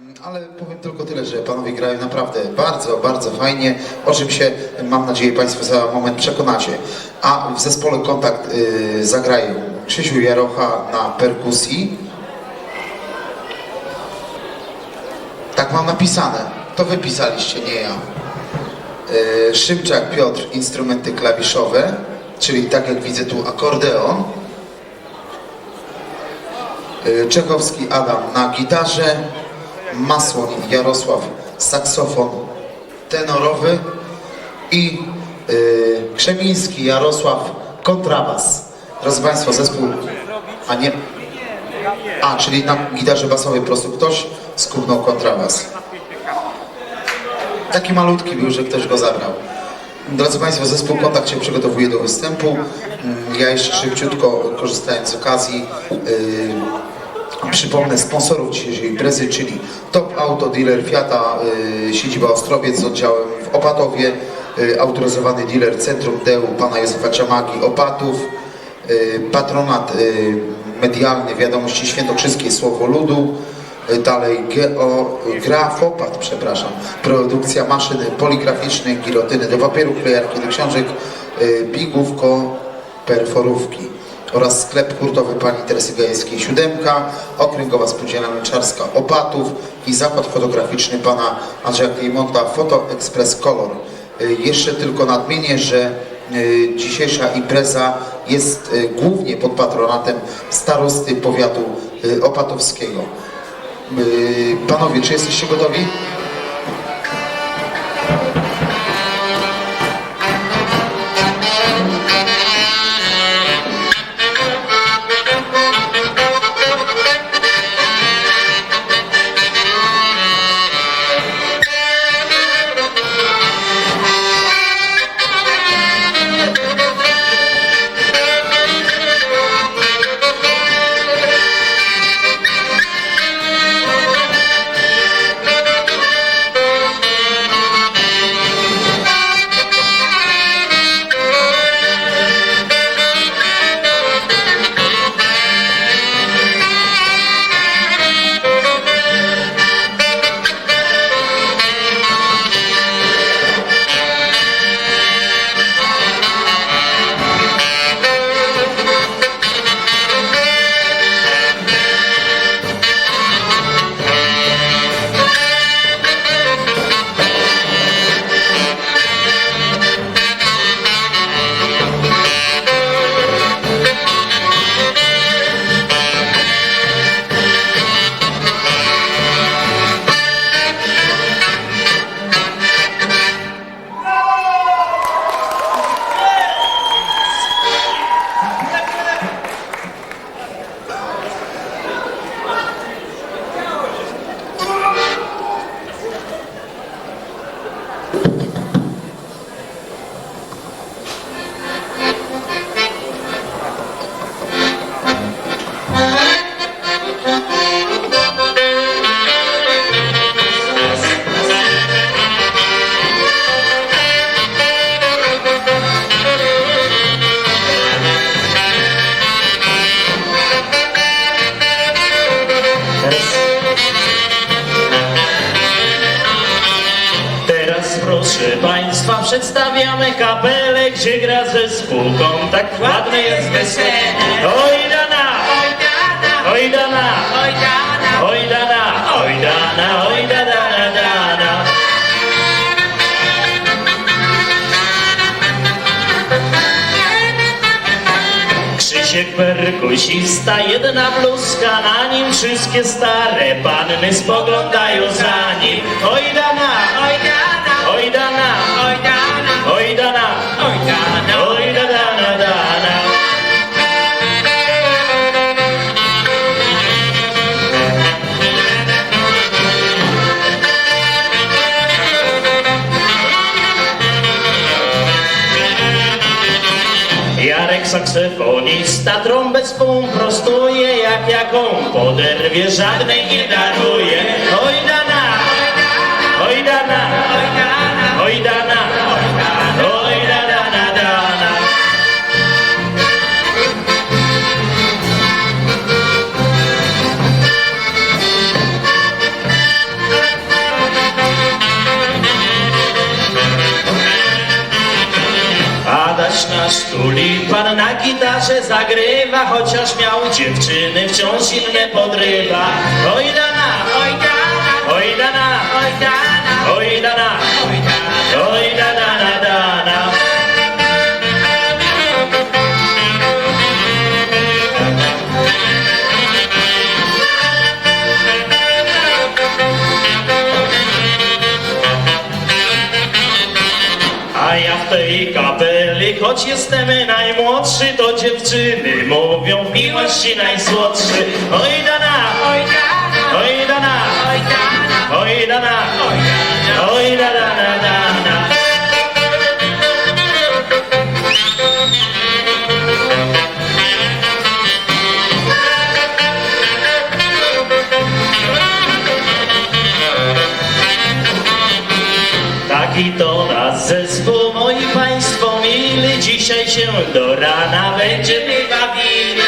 Mm, Ale powiem tylko tyle, że panowie grają naprawdę bardzo, bardzo fajnie, o czym się mam nadzieję Państwo za moment przekonacie. A w zespole Kontakt y, zagrają Krzysiu Jarocha na perkusji. Tak mam napisane, to wy pisaliście, nie ja. Y, Szymczak Piotr, instrumenty klawiszowe, czyli tak jak widzę tu akordeon. Y, Czechowski Adam na gitarze, Masłoń Jarosław saksofon tenorowy i y, Krzemiński Jarosław kontrabas. Drodzy Państwo, zespół, a nie, a czyli na gitarze basowej po prostu ktoś skubnął kontrabas. Taki malutki był, że ktoś go zabrał. Drodzy Państwo, zespół Kontakt się przygotowuje do występu. Mm, Ja jeszcze szybciutko, korzystając z okazji, yy, przypomnę sponsorów dzisiejszej imprezy, czyli Top Auto Dealer Fiata, yy, siedziba Ostrowiec z oddziałem w Opatowie, yy, autoryzowany dealer Centrum Deu pana Józefa Ciamagi Opatów, yy, patronat yy, medialny Wiadomości Świętokrzyskie Słowo Ludu, yy, dalej Geo, Grafopat, przepraszam, produkcja maszyn poligraficznych, gilotyny do papieru, klejarki do książek, yy, bigówko, perforówki oraz sklep hurtowy pani Teresy Gajewskiej Siódemka, okręgowa spółdzielnia mleczarska Opatów i zakład fotograficzny pana Andrzeja Klimonta Foto Express Color. Y, Jeszcze tylko nadmienię, że y, dzisiejsza impreza jest y, głównie pod patronatem starosty powiatu opatowskiego. Panowie, czy jesteście gotowi? Krzysiek perkusista, jedna bluzka, na nim wszystkie stare panny spoglądają za nim. Oj dana, Trąbę swą prostuje, jak jaką poderwie, żadnej nie daruje. Oj dana, oj dana, oj dana, oj A ja w tej kapeli, choć jestem najmłodszy, to dziewczyny mówią w miłości najsłodszy. Oj dana, oj dana, oj dana, oj dana, oj dana, oj dana, dana, dana. Taki to zespół, moi państwo mili, dzisiaj się do rana będziemy bawili.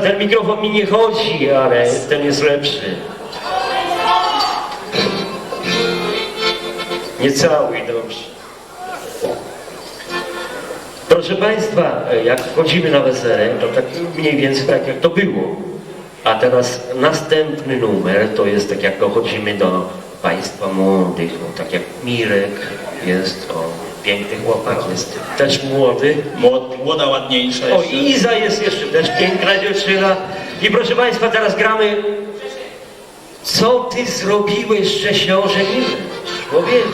Ten mikrofon mi nie chodzi, ale ten jest lepszy. Nie cały, dobrze. Proszę Państwa, jak wchodzimy na wesele, to tak mniej więcej tak jak to było. A teraz następny numer to jest tak jak dochodzimy do Państwa młodych, tak jak Mirek jest, o, piękny chłopak jest, też młody. Młod, młoda, ładniejsza O, jeszcze. Iza jest jeszcze też piękna dziewczyna. I proszę Państwa, teraz gramy. Co ty zrobiłeś, że się ożeniłeś? Człowieku.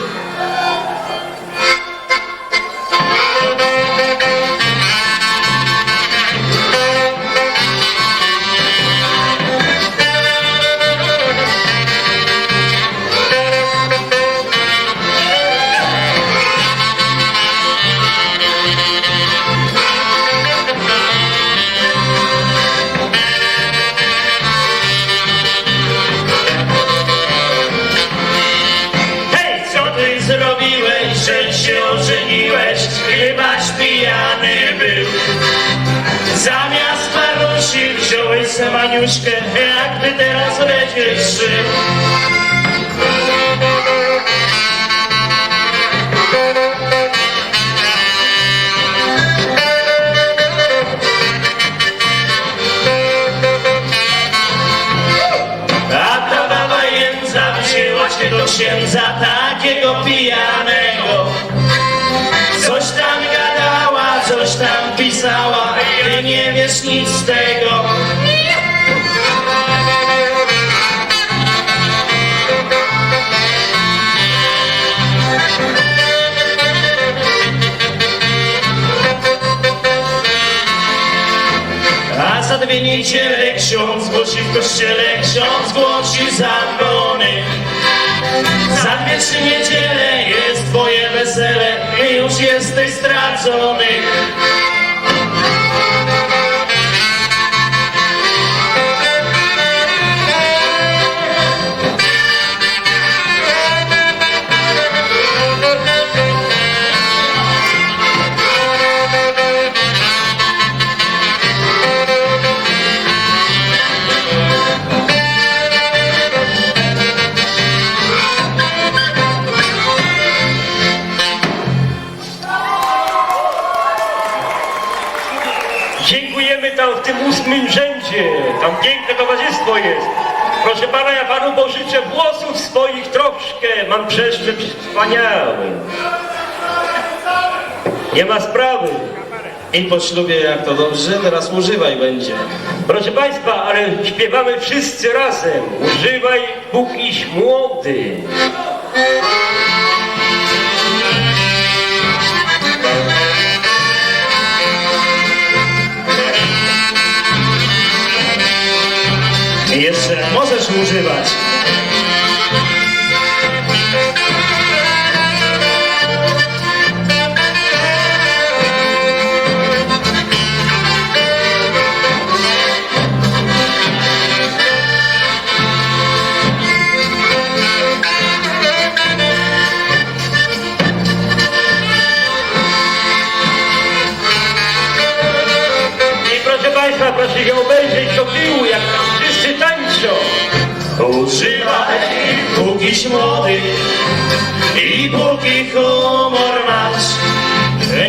Wziąłeś se Maniuszkę, jak ty teraz będziesz żył? A ta baba jędza wzięła się do księdza takiego pijanego. Coś tam gadała, coś tam pisała, ty nie wiesz nic z tego. Dwie niedziele ksiądz głosi w kościele, ksiądz głosi zambony. Za dwie trzy niedziele jest twoje wesele i już jesteś stracony. Troszkę. Mam przeszczep wspaniały. Nie ma sprawy. I po ślubie jak to dobrze, teraz używaj będzie. Proszę państwa, ale śpiewamy wszyscy razem. Używaj, pókiś młody. Pókiś młody i póki humor masz.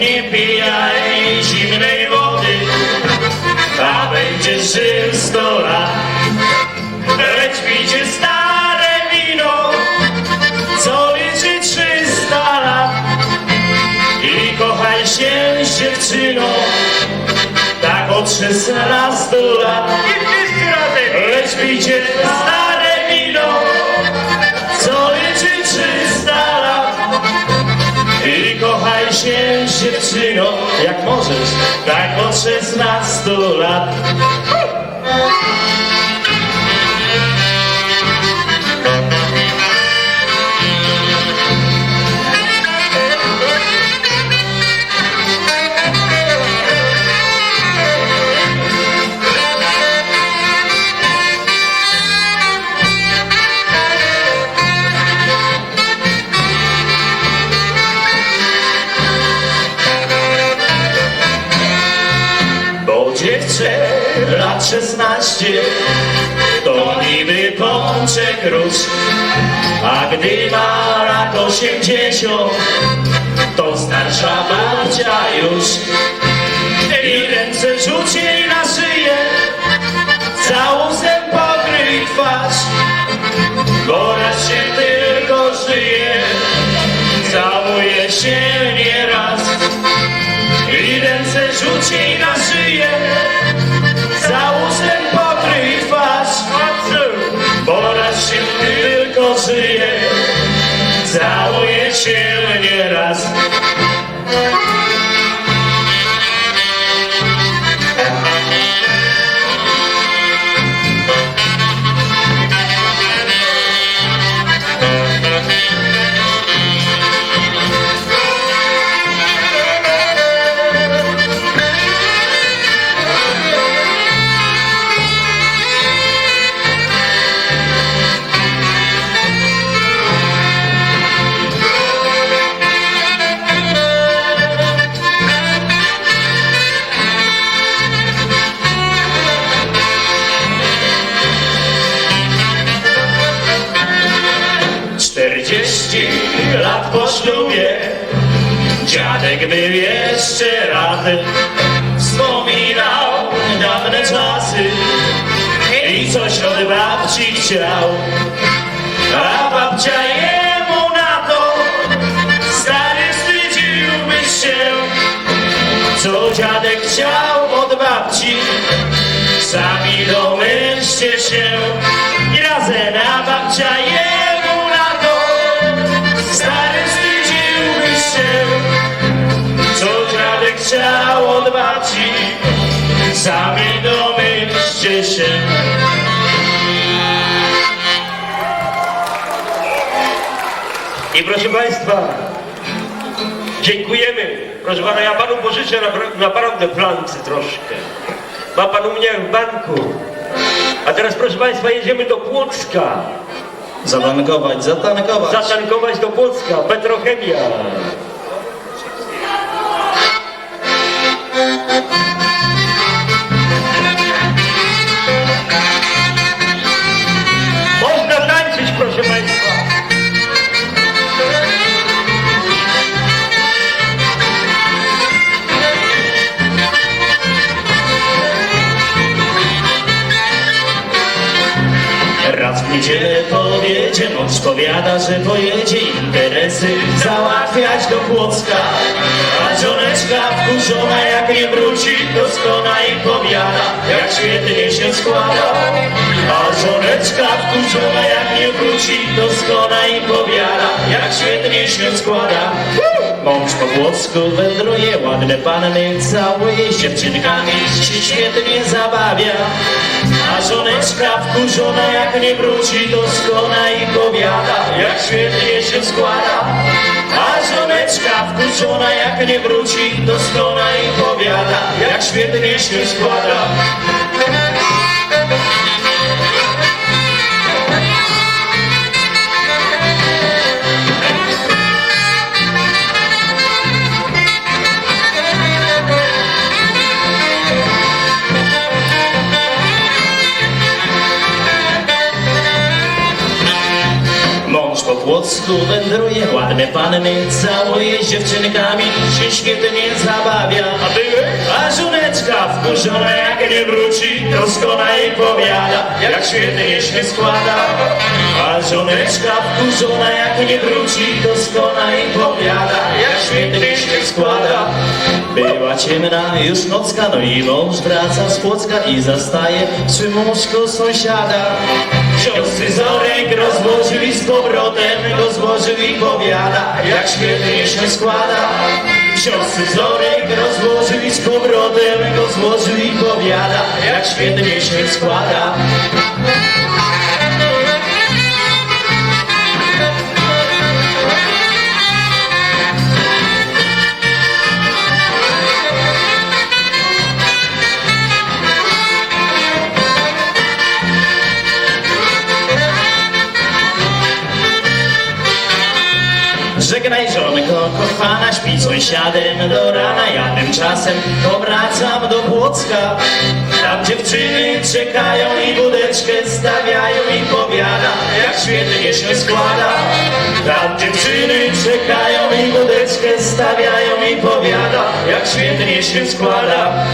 Nie pijaj zimnej wody, a będziesz żył sto lat. Lecz pijcie stare wino, co liczy 300 lat. I kochaj się z dziewczyną, tak od 16 lat. I wszyscy razem. Lecz pijcie stare dziewczyną, jak możesz, tak od 16 lat. 雄起 proszę Państwa, dziękujemy. Proszę Pana, ja Panu pożyczę napra- naprawdę flancy troszkę. Ma Pan u mnie w banku. A teraz proszę Państwa, jedziemy do Płocka. Zatankować, zatankować. Zatankować do Płocka, Petrochemia. Świetnie się składa. A żoneczka wkurzona jak nie wróci, do skona i powiada, jak świetnie się składa. Mąż po Płocku wędruje, ładne panny całuje, dziewczynkami się świetnie zabawia. A żoneczka wkurzona jak nie wróci do skona i powiada, jak świetnie się składa. A żoneczka wkurzona jak nie wróci do skona i powiada, jak świetnie się składa. Śląsku wędruje, ładne panny całuje z dziewczynkami, się świetnie zabawia. A były? A żoneczka wkurzona jak nie wróci, to skona jej powiada, jak świetnie się składa. A żoneczka wkurzona jak nie wróci, to skona jej powiada, jak świetnie się składa. Była ciemna już nocka, no i mąż wraca z Płocka i zastaje przy łóżku sąsiada. Siostry Zorek rozłożył i z powrotem go złożył i powiada, jak świetnie się składa. Siostry Zorek rozłożył i z powrotem go złożył i powiada, jak świetnie się składa. Kochana, śpi sąsiadem do rana, ja tymczasem powracam do Płocka. Tam dziewczyny czekają i budeczkę stawiają i powiada, jak świetnie się składa. Tam dziewczyny czekają i budeczkę stawiają i powiada, jak świetnie się składa.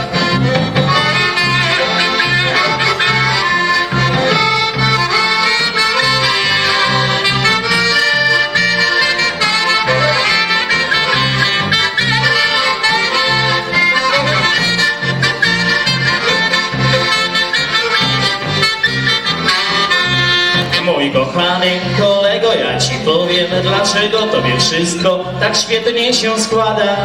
Dlaczego tobie wszystko tak świetnie się składa.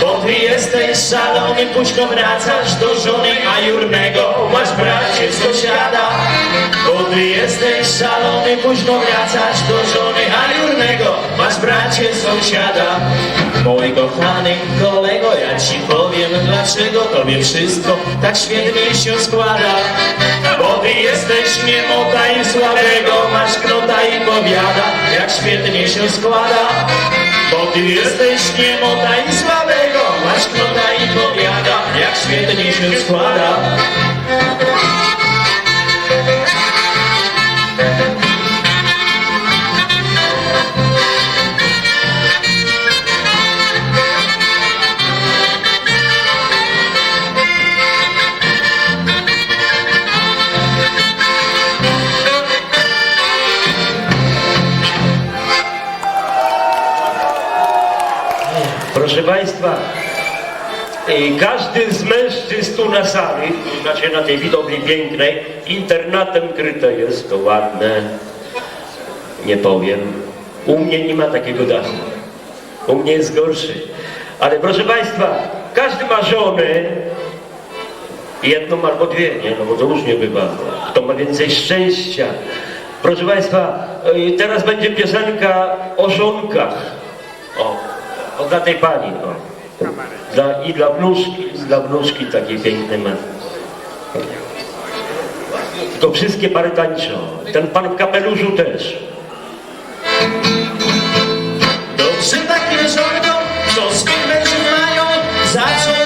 Bo ty jesteś szalony, późno wracasz do żony, a jurnego masz bracie sąsiada. Bo ty jesteś szalony, późno wracasz do żony, a jurnego masz bracie sąsiada. Mój kochany kolego, ja ci powiem, dlaczego tobie wszystko tak świetnie się składa. Bo ty jesteś niemota i słabego, masz knota i powiada, jak świetnie się składa. Bo ty jesteś niemota i słabego, masz knota i powiada, jak świetnie się składa. Każdy z mężczyzn tu na sali, znaczy na tej widowni pięknej, internatem kryte jest, to ładne, nie powiem. U mnie nie ma takiego dachu. U mnie jest gorszy. Ale proszę Państwa, każdy ma żonę, jedną albo dwie, nie? No bo to różnie bywa. Kto ma więcej szczęścia. Proszę Państwa, y, teraz będzie piosenka o żonkach. O, o dla tej pani. O. Dla, I dla wnuczki, dla wnuczki takiej pięknej ma. To wszystkie pary tańczą. Ten pan w kapeluszu też. Dobrze takie żoną, co swych mężów mają, zaciągną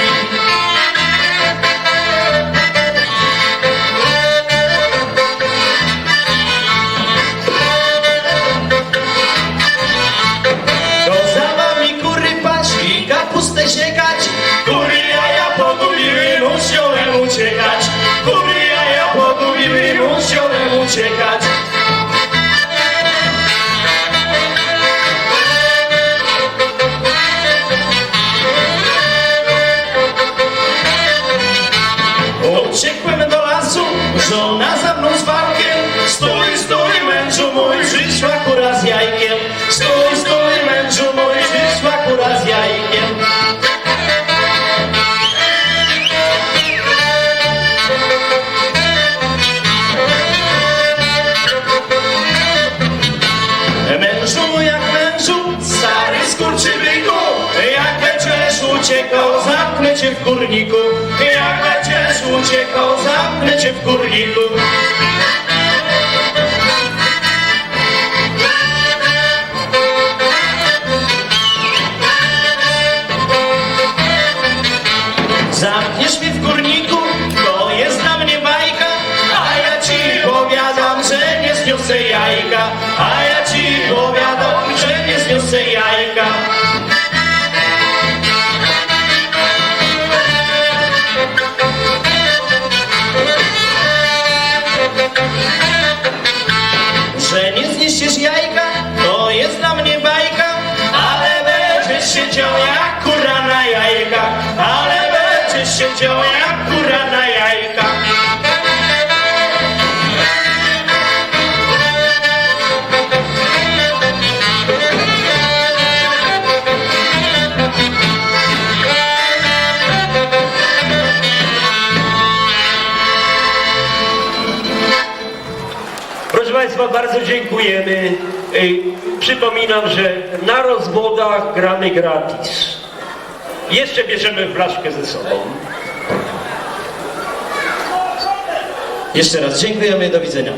Thank you. México. bardzo dziękujemy. Y, przypominam, że na rozwodach gramy gratis. Jeszcze bierzemy flaszkę ze sobą. Jeszcze raz dziękujemy, do widzenia.